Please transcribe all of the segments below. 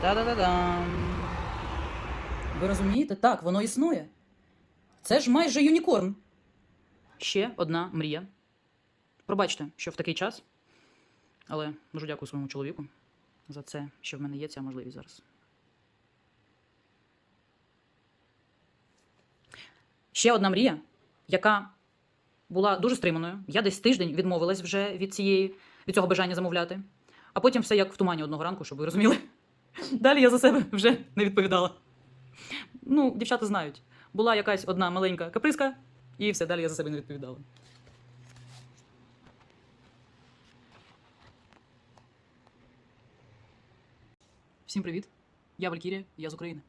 Та-да-да-дам. Ви розумієте? Так, воно існує. Це ж майже юнікорн. Ще одна мрія. Пробачте, що в такий час. Але дуже дякую своєму чоловіку за це, що в мене є ця можливість зараз. Ще одна мрія, яка була дуже стриманою. Я десь тиждень відмовилась вже від цієї, від цього бажання замовляти. А потім все як в тумані одного ранку, щоб ви розуміли. Далі я за себе вже не відповідала. Ну, дівчата знають. Була якась одна маленька каприска, і все, далі я за себе не відповідала. Всім привіт! Я Валькірія, я з України.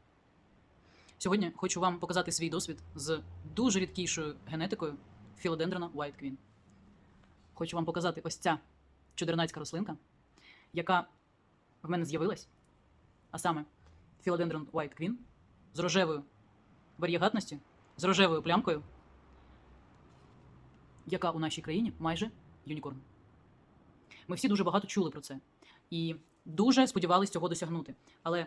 Сьогодні хочу вам показати свій досвід з дуже рідкішою генетикою філодендрона White Queen. Хочу вам показати ось ця чудернацька рослинка, яка в мене з'явилась, а саме філодендрон White Queen з рожевою варієгатності, з рожевою плямкою, яка у нашій країні майже юнікорн. Ми всі дуже багато чули про це і дуже сподівалися цього досягнути. Але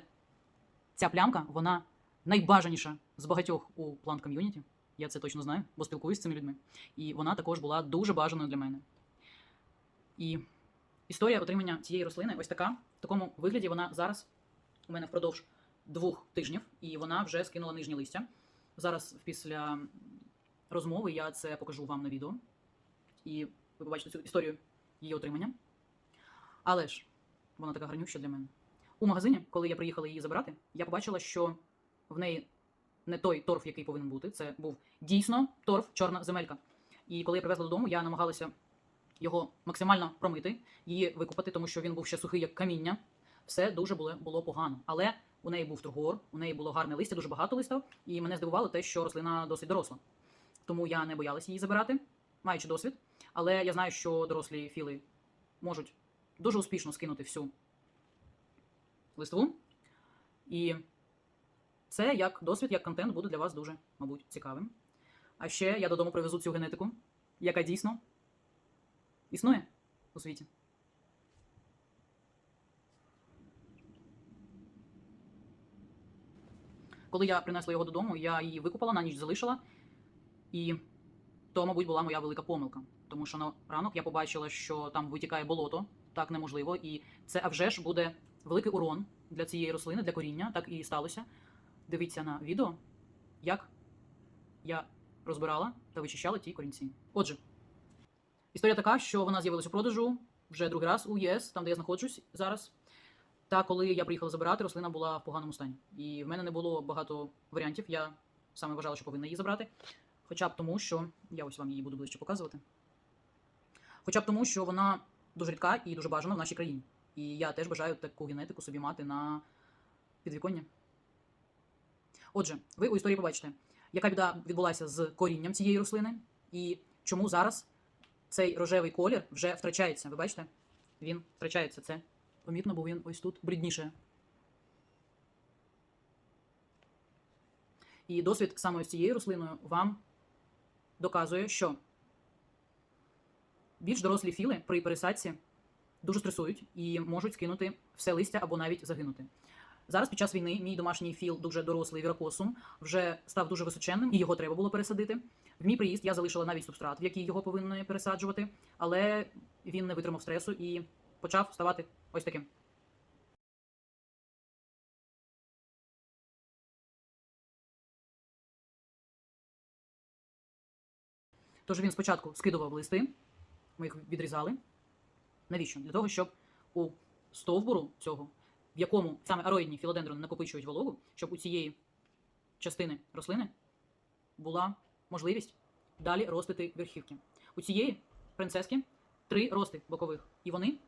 ця плямка, вона найбажаніша з багатьох у плант ком'юніті. Я це точно знаю, бо спілкуюся з цими людьми. І вона також була дуже бажаною для мене. І історія отримання цієї рослини ось така. В такому вигляді вона зараз у мене впродовж двох тижнів, і вона вже скинула нижні листя. Зараз, після розмови, я це покажу вам на відео. І ви побачите цю історію її отримання. Але ж вона така гарнюща для мене. У магазині, коли я приїхала її забирати, я побачила, що в неї не той торф, який повинен бути. Це був дійсно торф, чорна земелька. І коли я привезла додому, я намагалася його максимально промити, її викупати, тому що він був ще сухий, як каміння. Все дуже було, було погано. Але у неї був тургор, у неї було гарне листя, дуже багато листів, і мене здивувало те, що рослина досить доросла. Тому я не боялася її забирати, маючи досвід. Але я знаю, що дорослі філи можуть дуже успішно скинути всю листву. І це як досвід, як контент буде для вас дуже, мабуть, цікавим. А ще я додому привезу цю генетику, яка дійсно існує у світі. Коли я принесла його додому, я її викупала, на ніч залишила. І то, мабуть, була моя велика помилка. Тому що на ранок я побачила, що там витікає болото, так неможливо. І це а вже ж буде великий урон для цієї рослини, для коріння. Так і сталося. Дивіться на відео, як я розбирала та вичищала ті корінці. Отже, історія така, що вона з'явилася у продажу вже другий раз у ЄС, там де я знаходжусь зараз. Та коли я приїхала забирати, рослина була в поганому стані. І в мене не було багато варіантів. Я саме вважала, що повинна її забрати. Хоча б тому, що я ось вам її буду ближче показувати. Хоча б тому, що вона дуже рідка і дуже бажана в нашій країні. І я теж бажаю таку генетику собі мати на підвіконня. Отже, ви у історії побачите, яка біда відбулася з корінням цієї рослини, і чому зараз цей рожевий колір вже втрачається. Ви бачите? Він втрачається. Це помітно, бо він ось тут брідніше. І досвід саме з цією рослиною вам доказує, що більш дорослі філи при пересадці дуже стресують і можуть скинути все листя або навіть загинути. Зараз під час війни мій домашній філ, дуже дорослий віракосум, вже став дуже височенним, і його треба було пересадити. В мій приїзд я залишила навіть субстрат, в який його повинні пересаджувати, але він не витримав стресу і почав ставати ось таким. Тож він спочатку скидував листи, ми їх відрізали. Навіщо? Для того, щоб у стовбуру цього, якому саме ароїдні філодендрони накопичують вологу, щоб у цієї частини рослини була можливість далі ростити верхівки. У цієї принцески три рости бокових, і вони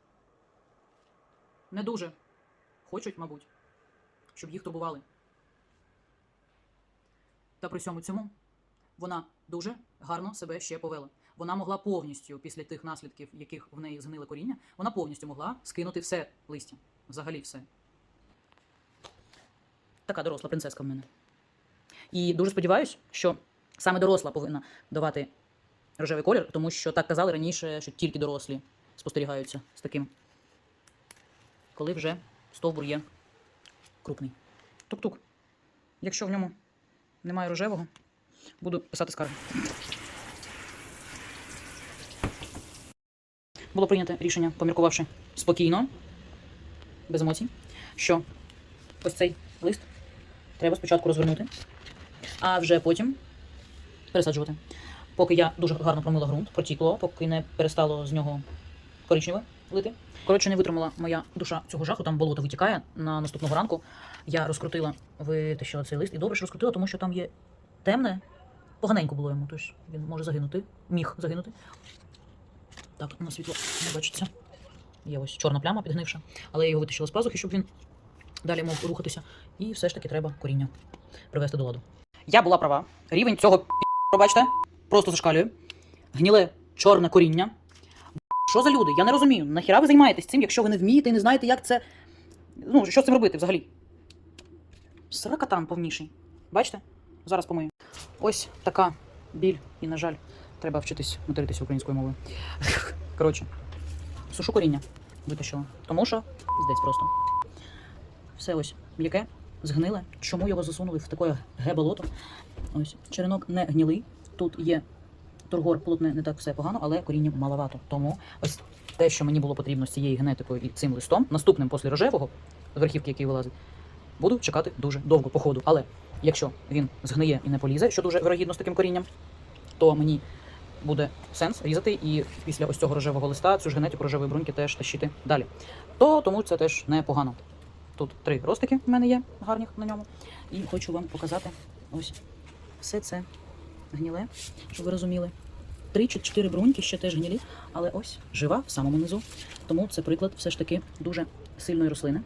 не дуже хочуть, мабуть, щоб їх турбували. Та при всьому цьому вона дуже гарно себе ще повела. Вона могла повністю, після тих наслідків, яких в неї згнило коріння, вона повністю могла скинути все листя. Взагалі все. Така доросла принцеска в мене. І дуже сподіваюся, що саме доросла повинна давати рожевий колір, тому що так казали раніше, що тільки дорослі спостерігаються з таким коли вже стовбур є крупний. Тук-тук. Якщо в ньому немає рожевого, буду писати скарги. Було прийнято рішення, поміркувавши спокійно, без емоцій, що ось цей лист треба спочатку розвернути, а вже потім пересаджувати. Поки я дуже гарно промила ґрунт, протікло, поки не перестало з нього коричневе лити. Коротше, не витримала моя душа цього жаху, там болото витікає на наступного ранку. Я розкрутила, витащила цей лист і добре, що розкрутила, тому що там є темне, поганенько було йому, тож він може загинути, міг загинути. Так, на світло не бачиться. Є ось чорна пляма підгнивша, але я його витащила з пазухи, щоб він далі мог рухатися. І все ж таки треба коріння привести до ладу. Я була права. Рівень цього пі***, пробачте, просто зашкалює. Гніле чорне коріння. Що за люди? Я не розумію. Нахіра ви займаєтесь цим, якщо ви не вмієте і не знаєте, як це. Ну, що з цим робити взагалі? Сракатан повніший. Бачите? Зараз помию. Ось така біль, і, на жаль, треба вчитись материтися українською мовою. Коротше, сушу коріння витащила. Тому що здесь просто. Все ось м'яке, згниле. Чому його засунули в таке ге-болото? Ось черенок не гнілий. Тут є тургор плотне не так все погано, але коріння маловато. Тому ось те, що мені було потрібно з цією генетикою і цим листом, наступним після рожевого, з верхівки, який вилазить, буду чекати дуже довго по ходу. Але якщо він згниє і не полізе, що дуже вирогідно з таким корінням, то мені буде сенс різати і після ось цього рожевого листа цю ж генетику рожевої бруньки теж тащити далі. То тому це теж непогано. Тут три ростики в мене є гарних на ньому. І хочу вам показати ось все це гніле, щоб ви розуміли. Три чи чотири бруньки ще теж гнілі, але ось жива в самому низу. Тому це приклад все ж таки дуже сильної рослини.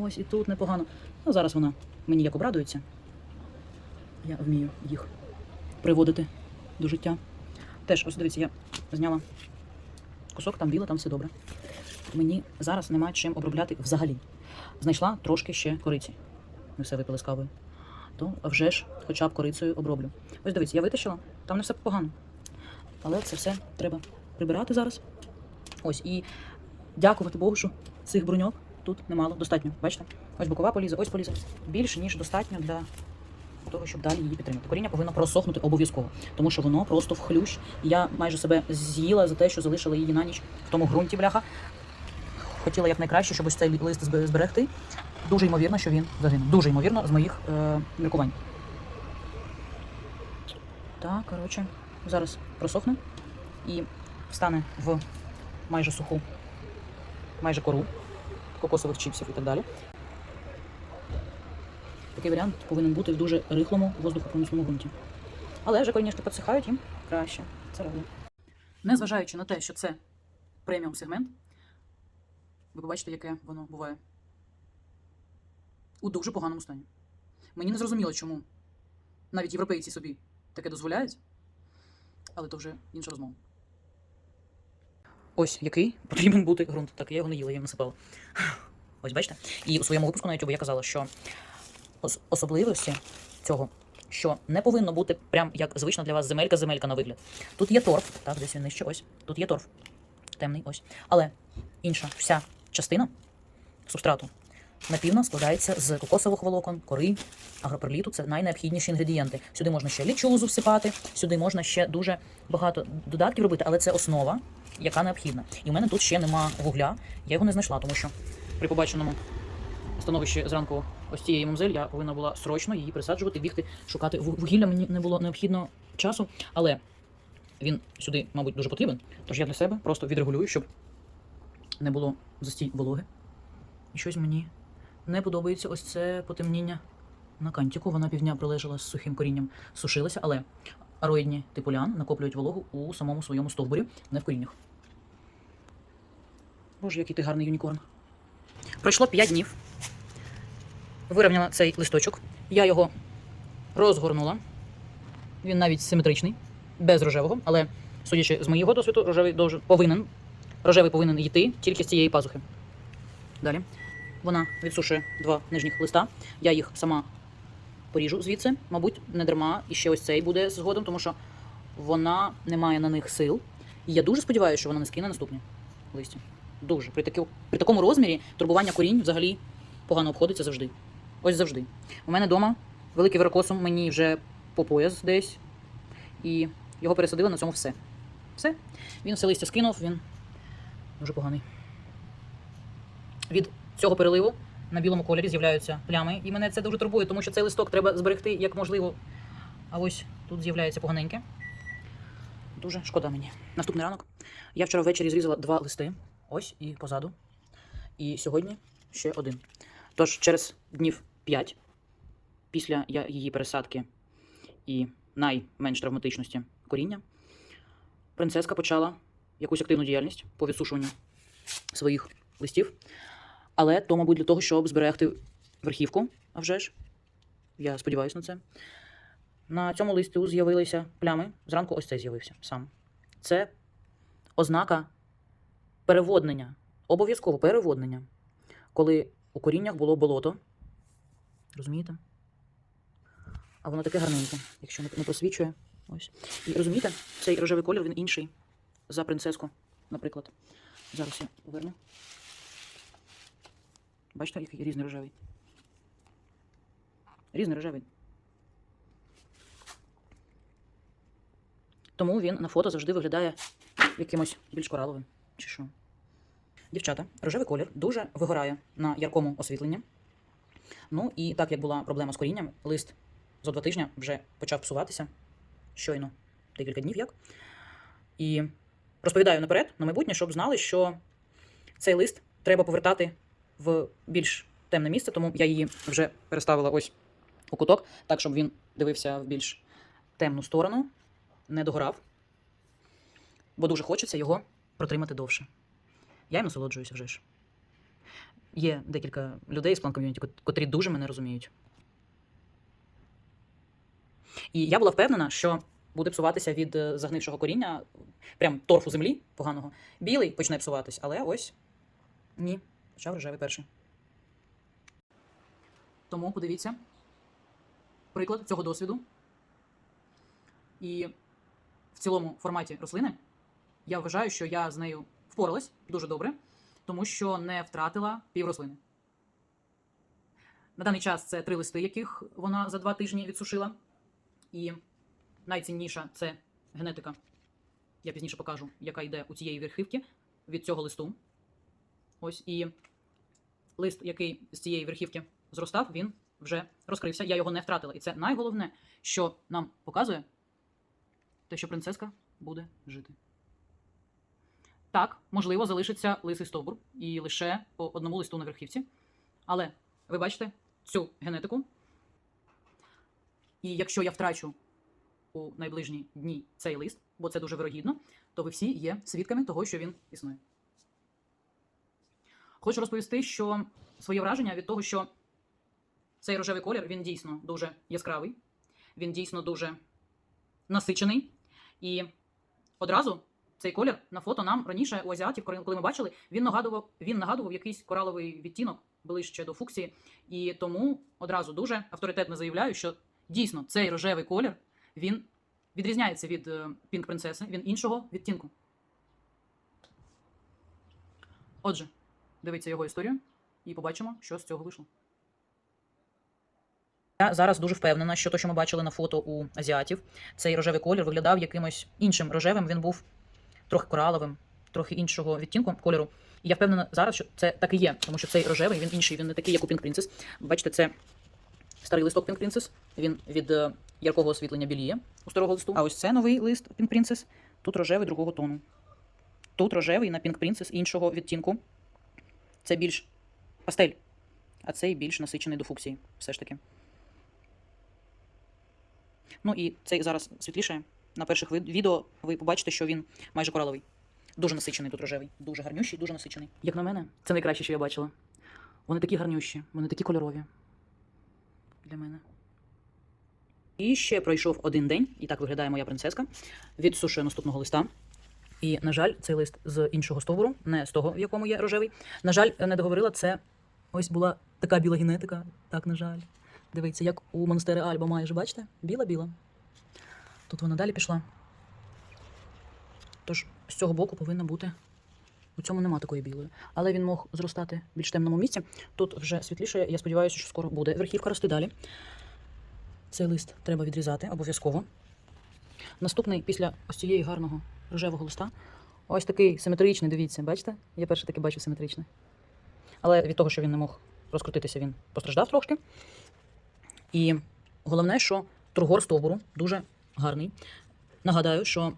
Ось і тут непогано. Ну, зараз вона мені як обрадується. Я вмію їх приводити до життя. Теж, ось дивіться, я зняла кусок, там біле, там все добре. Мені зараз нема чим обробляти взагалі. Знайшла трошки ще кориці. Ми все випили з кавою. То вже ж хоча б корицею оброблю. Ось дивіться, я витащила, там не все погано. Але це все треба прибирати зараз. Ось і дякувати Богу, що цих бруньок тут немало достатньо. Бачите? Ось бокова полізе, ось полізе. Більше, ніж достатньо для того, щоб далі її підтримати. Коріння повинно просохнути обов'язково, тому що воно просто вхлющ. Я майже себе з'їла за те, що залишила її на ніч в тому ґрунті бляха. Хотіла якнайкраще, щоб ось цей лист зберегти. Дуже ймовірно, що він загинув. Дуже ймовірно, з моїх е, міркувань. Так, коротше, зараз просохне і встане в майже суху, майже кору кокосових чіпсів і так далі. Такий варіант повинен бути в дуже рихлому воздухопромісному ґрунті. Але вже коріння підсихають, їм краще. Це роблю. Незважаючи на те, що це преміум сегмент, ви побачите, яке воно буває у дуже поганому стані. Мені не зрозуміло, чому навіть європейці собі таке дозволяють, але то вже інша розмова. Ось який потрібен бути ґрунт. Так, я його не їла, я їм насипала. Ось бачите? І у своєму випуску на YouTube я казала, що ос- особливості цього, що не повинно бути прям як звична для вас земелька-земелька на вигляд. Тут є торф, так, десь він нижче, ось. Тут є торф. Темний, ось. Але інша вся частина субстрату напівно складається з кокосових волокон, кори, агроперліту. Це найнеобхідніші інгредієнти. Сюди можна ще лічузу всипати, сюди можна ще дуже багато додатків робити, але це основа, яка необхідна. І в мене тут ще нема вугля. Я його не знайшла, тому що при побаченому становищі зранку ось цієї мамзель я повинна була срочно її присаджувати, бігти, шукати вугілля. Мені не було необхідно часу, але він сюди, мабуть, дуже потрібен. Тож я для себе просто відрегулюю, щоб не було застій вологи. І щось мені не подобається ось це потемніння на кантіку. Вона півдня пролежала з сухим корінням, сушилася, але ароїдні типу ліан накоплюють вологу у самому своєму стовбурі, не в коріннях. Боже, який ти гарний юнікорн. Пройшло 5 днів. Вирівняла цей листочок. Я його розгорнула. Він навіть симетричний, без рожевого, але, судячи з моєго досвіду, рожевий повинен, рожевий повинен йти тільки з цієї пазухи. Далі. Вона відсушує два нижніх листа. Я їх сама поріжу звідси. Мабуть, не дарма. І ще ось цей буде згодом, тому що вона не має на них сил. І я дуже сподіваюся, що вона не скине наступні листя. Дуже. При, такі, при такому розмірі турбування корінь взагалі погано обходиться завжди. Ось завжди. У мене вдома великий верокосом мені вже по пояс десь. І його пересадили на цьому все. Все. Він все листя скинув, він дуже поганий. Від цього переливу на білому кольорі з'являються плями, і мене це дуже турбує, тому що цей листок треба зберегти як можливо. А ось тут з'являється поганеньке. Дуже шкода мені. Наступний ранок. Я вчора ввечері зрізала два листи. Ось і позаду. І сьогодні ще один. Тож через днів 5 після її пересадки і найменш травматичності коріння, принцеска почала якусь активну діяльність по відсушуванню своїх листів. Але то, мабуть, для того, щоб зберегти верхівку, а вже ж. Я сподіваюся на це. На цьому листу з'явилися плями. Зранку ось цей з'явився сам. Це ознака переводнення. Обов'язково переводнення. Коли у коріннях було болото. Розумієте? А воно таке гарненьке, якщо не просвічує. Ось. І розумієте, цей рожевий колір він інший за принцеску, наприклад. Зараз я поверну. Бачите, який різний рожевий. Різний рожевий. Тому він на фото завжди виглядає якимось більш кораловим. Чи що? Дівчата, рожевий колір дуже вигорає на яркому освітленні. Ну і так як була проблема з корінням, лист за два тижні вже почав псуватися щойно, декілька днів як. І розповідаю наперед на майбутнє, щоб знали, що цей лист треба повертати в більш темне місце, тому я її вже переставила ось у куток, так, щоб він дивився в більш темну сторону, не догорав, бо дуже хочеться його протримати довше. Я їм насолоджуюся вже ж. Є декілька людей з план ком'юніті, котрі дуже мене розуміють. І я була впевнена, що буде псуватися від е, загнившого коріння, прям торфу землі поганого. Білий почне псуватись, але ось ні, почав рожевий перший. Тому подивіться приклад цього досвіду. І в цілому форматі рослини я вважаю, що я з нею впоралась дуже добре, тому що не втратила пів рослини. На даний час це три листи, яких вона за два тижні відсушила. І найцінніша це генетика. Я пізніше покажу, яка йде у цієї верхівки від цього листу. Ось і лист, який з цієї верхівки зростав, він вже розкрився. Я його не втратила. І це найголовне, що нам показує те, що принцеска буде жити. Так, можливо, залишиться лисий стовбур і лише по одному листу на верхівці. Але ви бачите цю генетику. І якщо я втрачу у найближні дні цей лист, бо це дуже вирогідно, то ви всі є свідками того, що він існує. Хочу розповісти, що своє враження від того, що цей рожевий колір він дійсно дуже яскравий, він дійсно дуже насичений. І одразу цей колір на фото нам раніше у азіатів, коли ми бачили, він нагадував, він нагадував якийсь кораловий відтінок ближче до фуксії. І тому одразу дуже авторитетно заявляю, що дійсно цей рожевий колір він відрізняється від пінк принцеси, він іншого відтінку. Отже, дивіться його історію і побачимо, що з цього вийшло. Я зараз дуже впевнена, що те, що ми бачили на фото у азіатів, цей рожевий колір виглядав якимось іншим рожевим. Він був трохи кораловим, трохи іншого відтінку кольору. І я впевнена зараз, що це так і є, тому що цей рожевий, він інший, він не такий, як у Pink Princess. Бачите, це старий листок Pink Princess. Він від е, яркого освітлення біліє у старого листу. А ось це новий лист Pink Princess. Тут рожевий другого тону. Тут рожевий на Pink Princess іншого відтінку. Це більш пастель, а цей більш насичений до фуксії, все ж таки. Ну і цей зараз світліше. На перших відео ви побачите, що він майже кораловий. Дуже насичений тут рожевий. Дуже гарнющий, дуже насичений. Як на мене, це найкраще, що я бачила. Вони такі гарнющі, вони такі кольорові. Для мене. І ще пройшов один день, і так виглядає моя принцеска. Відсушує наступного листа. І, на жаль, цей лист з іншого стовбуру, не з того, в якому є рожевий. На жаль, не договорила, це ось була така біла генетика. Так, на жаль. Дивіться, як у монастирі Альба майже, бачите? Біла-біла. Тут вона далі пішла. Тож з цього боку повинна бути У цьому нема такої білої. Але він мог зростати в більш темному місці. Тут вже світліше, я сподіваюся, що скоро буде верхівка рости далі. Цей лист треба відрізати обов'язково. Наступний після ось цієї гарного рожевого листа. Ось такий симетричний, дивіться, бачите? Я перший таки бачив симетричний. Але від того, що він не мог розкрутитися, він постраждав трошки. І головне, що тургор стовбуру дуже гарний. Нагадаю, що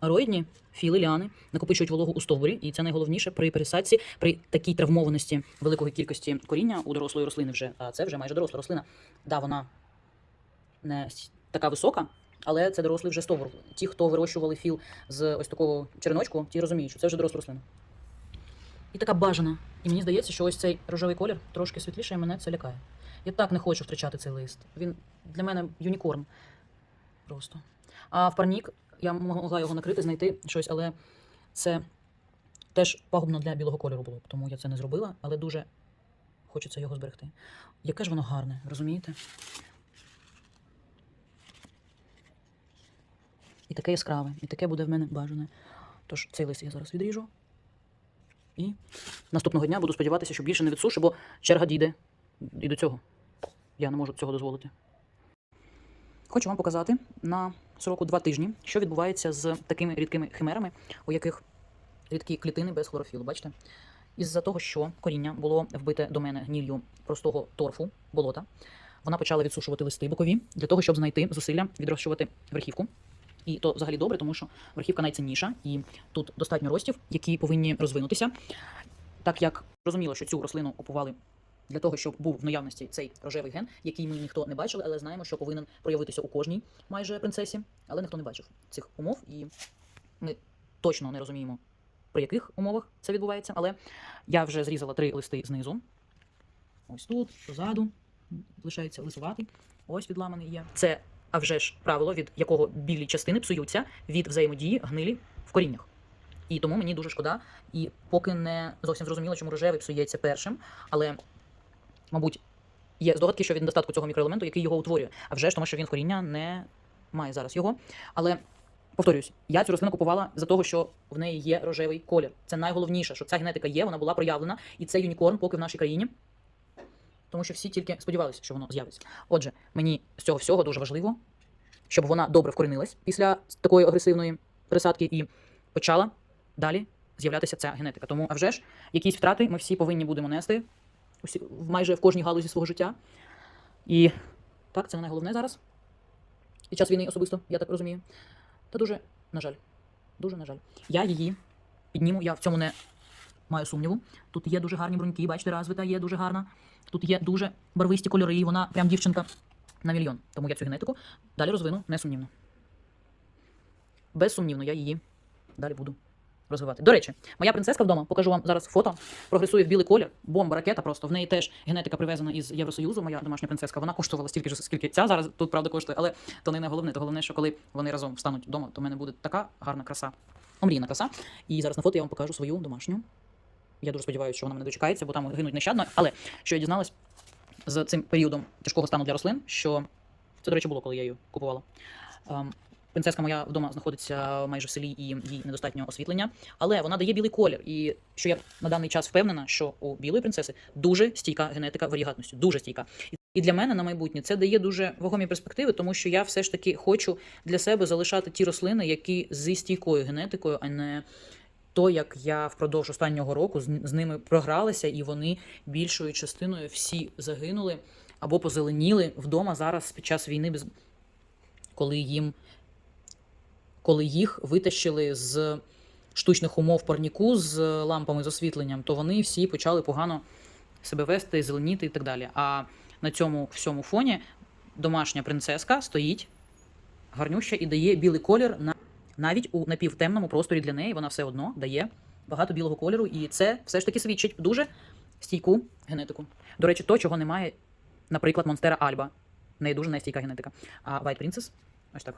ароїдні філи ліани накопичують вологу у стовбурі, і це найголовніше при пересадці, при такій травмованості великої кількості коріння у дорослої рослини вже, а це вже майже доросла рослина. Да, вона не така висока, але це дорослий вже стовбур. Ті, хто вирощували філ з ось такого череночку, ті розуміють, що це вже доросла рослина. І така бажана. І мені здається, що ось цей рожевий колір трошки світліше, і мене це лякає. Я так не хочу втрачати цей лист. Він для мене юнікорн. Просто. А в парнік я могла його накрити, знайти щось, але це теж пагубно для білого кольору було, тому я це не зробила, але дуже хочеться його зберегти. Яке ж воно гарне, розумієте? І таке яскраве, і таке буде в мене бажане. Тож цей лист я зараз відріжу. І наступного дня буду сподіватися, що більше не відсушу, бо черга дійде і до цього. Я не можу цього дозволити. Хочу вам показати на сроку два тижні, що відбувається з такими рідкими химерами, у яких рідкі клітини без хлорофілу. Бачите? Із-за того, що коріння було вбите до мене гніллю простого торфу, болота, вона почала відсушувати листи бокові для того, щоб знайти зусилля відрощувати верхівку. І то взагалі добре, тому що верхівка найцінніша, і тут достатньо ростів, які повинні розвинутися. Так як зрозуміло, що цю рослину опували для того, щоб був в наявності цей рожевий ген, який ми ніхто не бачили, але знаємо, що повинен проявитися у кожній майже принцесі, але ніхто не бачив цих умов, і ми точно не розуміємо, при яких умовах це відбувається. Але я вже зрізала три листи знизу. Ось тут, позаду, лишається лисуватий. Ось відламаний є. Це, а вже ж правило, від якого білі частини псуються від взаємодії гнилі в коріннях. І тому мені дуже шкода. І поки не зовсім зрозуміло, чому рожевий псується першим, але, мабуть, є здогадки, що від недостатку цього мікроелементу, який його утворює. А вже ж тому, що він коріння не має зараз його. Але повторюсь, я цю рослину купувала за того, що в неї є рожевий колір. Це найголовніше, що ця генетика є, вона була проявлена, і це юнікорн поки в нашій країні. Тому що всі тільки сподівалися, що воно з'явиться. Отже, мені з цього всього дуже важливо, щоб вона добре вкорінилась після такої агресивної пересадки і почала далі з'являтися ця генетика. Тому, а вже ж, якісь втрати ми всі повинні будемо нести усі, майже в кожній галузі свого життя. І так, це найголовне зараз. Під час війни особисто, я так розумію. Та дуже, на жаль, дуже на жаль. Я її підніму, я в цьому не маю сумніву. Тут є дуже гарні бруньки, бачите, розвита є дуже гарна. Тут є дуже барвисті кольори, і вона прям дівчинка на мільйон. Тому я цю генетику далі розвину несумнівно. Безсумнівно, я її далі буду розвивати. До речі, моя принцеска вдома, покажу вам зараз фото, прогресує в білий колір, бомба, ракета просто. В неї теж генетика привезена із Євросоюзу, моя домашня принцеска. Вона коштувала стільки ж, скільки ця зараз тут, правда, коштує, але то не головне. То головне, що коли вони разом встануть вдома, то в мене буде така гарна краса. Омрійна краса. І зараз на фото я вам покажу свою домашню. Я дуже сподіваюся, що вона мене дочекається, бо там гинуть нещадно. Але що я дізналась з цим періодом тяжкого стану для рослин, що це, до речі, було, коли я її купувала. Ем, Принцеска моя вдома знаходиться майже в селі і їй недостатньо освітлення, але вона дає білий колір. І що я на даний час впевнена, що у білої принцеси дуже стійка генетика варігатності, дуже стійка. І для мене на майбутнє це дає дуже вагомі перспективи, тому що я все ж таки хочу для себе залишати ті рослини, які зі стійкою генетикою, а не то, як я впродовж останнього року з, ними програлася, і вони більшою частиною всі загинули або позеленіли вдома зараз під час війни, коли їм коли їх витащили з штучних умов парніку з лампами з освітленням, то вони всі почали погано себе вести, зеленіти і так далі. А на цьому всьому фоні домашня принцеска стоїть гарнюща і дає білий колір на навіть у напівтемному просторі для неї вона все одно дає багато білого кольору, і це все ж таки свідчить дуже стійку генетику. До речі, то, чого немає, наприклад, Монстера Альба. В неї дуже нестійка генетика. А White Princess ось так.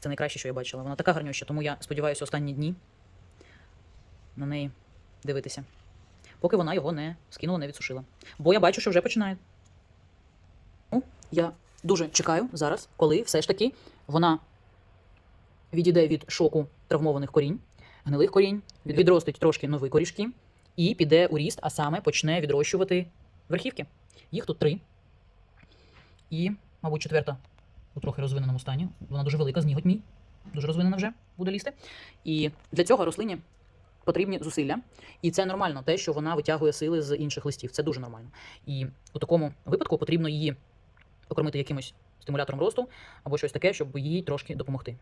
Це найкраще, що я бачила. Вона така гарнюща, тому я сподіваюся останні дні на неї дивитися. Поки вона його не скинула, не відсушила. Бо я бачу, що вже починає. Ну, я дуже чекаю зараз, коли все ж таки вона відійде від шоку травмованих корінь, гнилих корінь, відростить трошки нові корішки і піде у ріст, а саме почне відрощувати верхівки. Їх тут три. І, мабуть, четверта у трохи розвиненому стані. Вона дуже велика, зніготь мій. Дуже розвинена вже буде лізти. І для цього рослині потрібні зусилля. І це нормально, те, що вона витягує сили з інших листів. Це дуже нормально. І у такому випадку потрібно її покормити якимось стимулятором росту або щось таке, щоб їй трошки допомогти.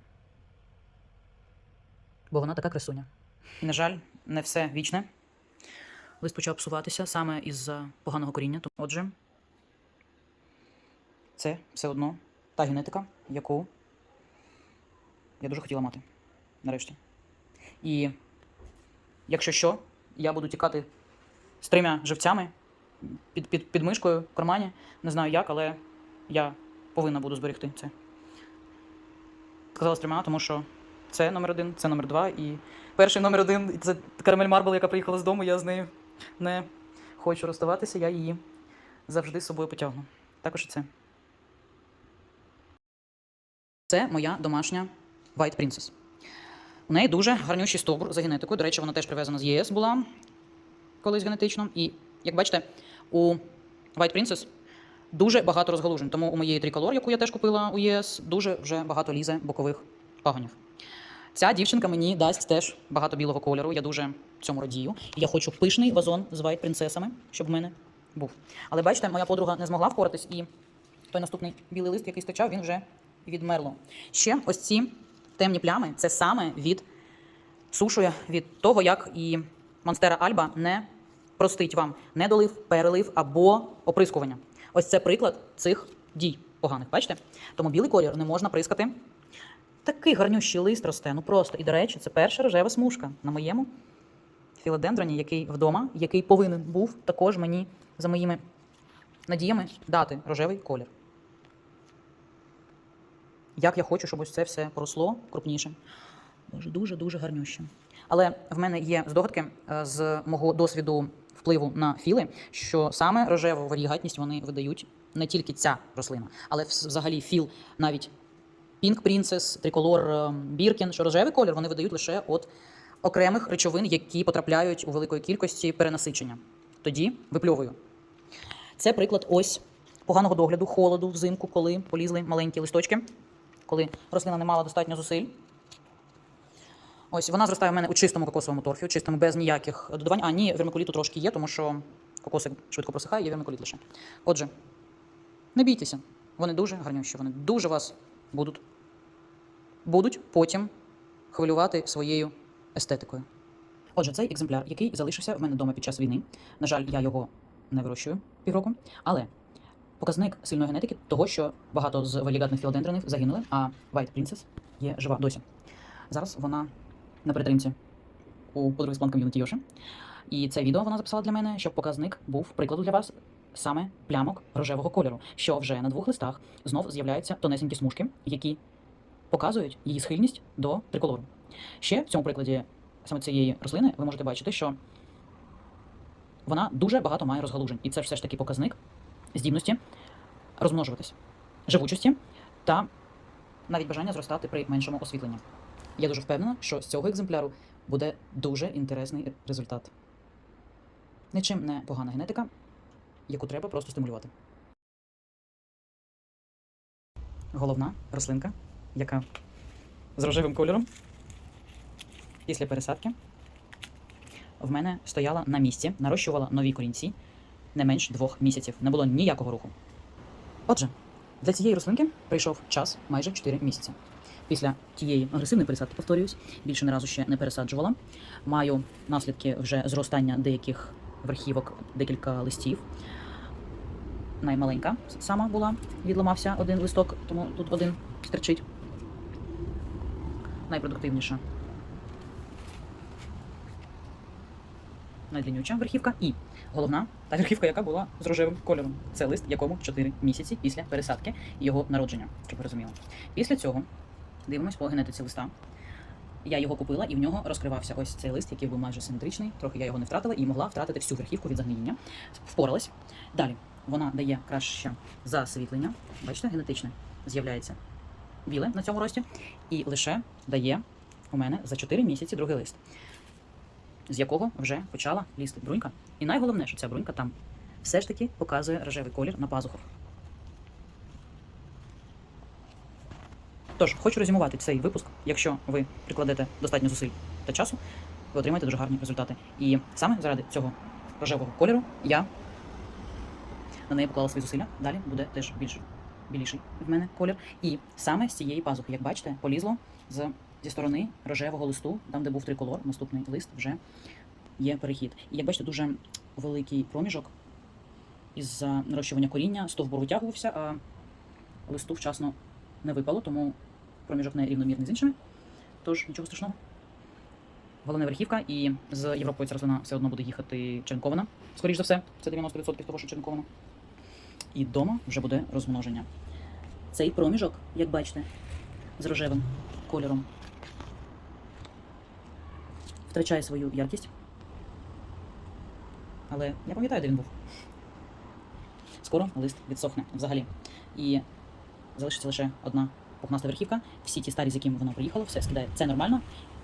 Бо вона така красуня. І, на жаль, не все вічне. Лист почав псуватися саме із-за поганого коріння. Отже, це все одно та генетика, яку я дуже хотіла мати. Нарешті. І якщо що, я буду тікати з трьома живцями під, під, під мишкою в кармані. Не знаю як, але я повинна буду зберегти це. Сказала з трьома, тому що це номер один, це номер два. І перший номер один це Карамель Марбл, яка приїхала з дому, я з нею не хочу розставатися, я її завжди з собою потягну. Також і це. Це моя домашня White Princess. У неї дуже гарнющий стовбур за генетикою. До речі, вона теж привезена з ЄС була колись генетично. І, як бачите, у White Princess дуже багато розгалужень. Тому у моєї триколор, яку я теж купила у ЄС, дуже вже багато лізе бокових пагонів. Ця дівчинка мені дасть теж багато білого кольору. Я дуже цьому радію. Я хочу пишний вазон з White принцесами, щоб в мене був. Але бачите, моя подруга не змогла впоратись, і той наступний білий лист, який стичав, він вже відмерло. Ще ось ці темні плями це саме від сушує від того, як і Монстера Альба не простить вам недолив, перелив або оприскування. Ось це приклад цих дій поганих. Бачите? Тому білий колір не можна прискати. Такий гарнющий лист росте. Ну просто. І, до речі, це перша рожева смужка на моєму філодендроні, який вдома, який повинен був також мені за моїми надіями дати рожевий колір. Як я хочу, щоб ось це все поросло крупніше. Дуже-дуже гарнюще. Але в мене є здогадки е, з мого досвіду впливу на філи, що саме рожеву варігатність вони видають не тільки ця рослина, але взагалі філ, навіть Pink Princess, триколор е, Біркін, що рожевий колір вони видають лише від окремих речовин, які потрапляють у великої кількості перенасичення. Тоді випльовую. Це приклад ось поганого догляду, холоду взимку, коли полізли маленькі листочки, коли рослина не мала достатньо зусиль. Ось вона зростає в мене у чистому кокосовому торфі, у чистому, без ніяких додавань. А, ні, вермикуліту трошки є, тому що кокосик швидко просихає, є вермикуліт лише. Отже, не бійтеся, вони дуже гарнющі, вони дуже вас будуть, будуть потім хвилювати своєю естетикою. Отже, цей екземпляр, який залишився в мене вдома під час війни. На жаль, я його не вирощую півроку, але показник сильної генетики того, що багато з валігатних філодендронів загинули, а White Princess є жива досі. Зараз вона на перетримці у подруги з план ком'юніті Йоши. І це відео вона записала для мене, щоб показник був прикладу для вас саме плямок рожевого кольору, що вже на двох листах знов з'являються тонесенькі смужки, які показують її схильність до триколору. Ще в цьому прикладі саме цієї рослини ви можете бачити, що вона дуже багато має розгалужень. І це все ж таки показник здібності розмножуватись, живучості та навіть бажання зростати при меншому освітленні. Я дуже впевнена, що з цього екземпляру буде дуже інтересний результат. Нічим не погана генетика, яку треба просто стимулювати. Головна рослинка, яка з рожевим кольором після пересадки в мене стояла на місці, нарощувала нові корінці не менш двох місяців. Не було ніякого руху. Отже, для цієї рослинки прийшов час майже 4 місяці. Після тієї агресивної пересадки, повторююсь, більше не разу ще не пересаджувала. Маю наслідки вже зростання деяких верхівок, декілька листів. Наймаленька сама була, відламався один листок, тому тут один стерчить. Найпродуктивніша. Найдлінюча верхівка і головна та верхівка, яка була з рожевим кольором. Це лист, якому 4 місяці після пересадки його народження, щоб ви розуміли. Після цього дивимось по генетиці листа. Я його купила, і в нього розкривався ось цей лист, який був майже симетричний. Трохи я його не втратила і могла втратити всю верхівку від загниєння. Впоралась. Далі вона дає краще засвітлення. Бачите, генетичне з'являється біле на цьому рості, і лише дає у мене за 4 місяці другий лист, з якого вже почала лізти брунька. І найголовніше, що ця брунька там все ж таки показує рожевий колір на пазухах. Тож, хочу резюмувати цей випуск. Якщо ви прикладете достатньо зусиль та часу, ви отримаєте дуже гарні результати. І саме заради цього рожевого кольору я на неї поклала свої зусилля. Далі буде теж більш біліший в мене колір. І саме з цієї пазухи, як бачите, полізло з, зі сторони рожевого листу, там, де був триколор, наступний лист вже є перехід. І як бачите, дуже великий проміжок із нарощування коріння, стовбур витягувався, а листу вчасно не випало, тому проміжок не рівномірний з іншими. Тож нічого страшного. Головна верхівка, і з Європою ця рослина все одно буде їхати черенкована. Скоріш за все, це 90% того, що черенкована. І вдома вже буде розмноження. Цей проміжок, як бачите, з рожевим кольором втрачає свою яркість. Але я пам'ятаю, де він був. Скоро лист відсохне взагалі. І залишиться лише одна пухнаста верхівка. Всі ті старі, з якими воно приїхало, все скидає. Це нормально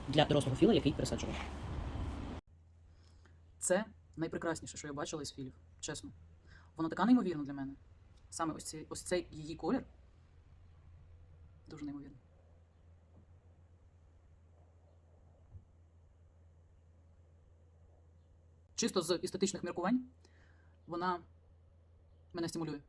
для дорослого філа, який пересаджував. Це найпрекрасніше, що я бачила із філів, чесно. Вона така неймовірна для мене. Саме ось цей, ось цей її колір. Дуже неймовірний. Чисто з естетичних міркувань вона мене стимулює.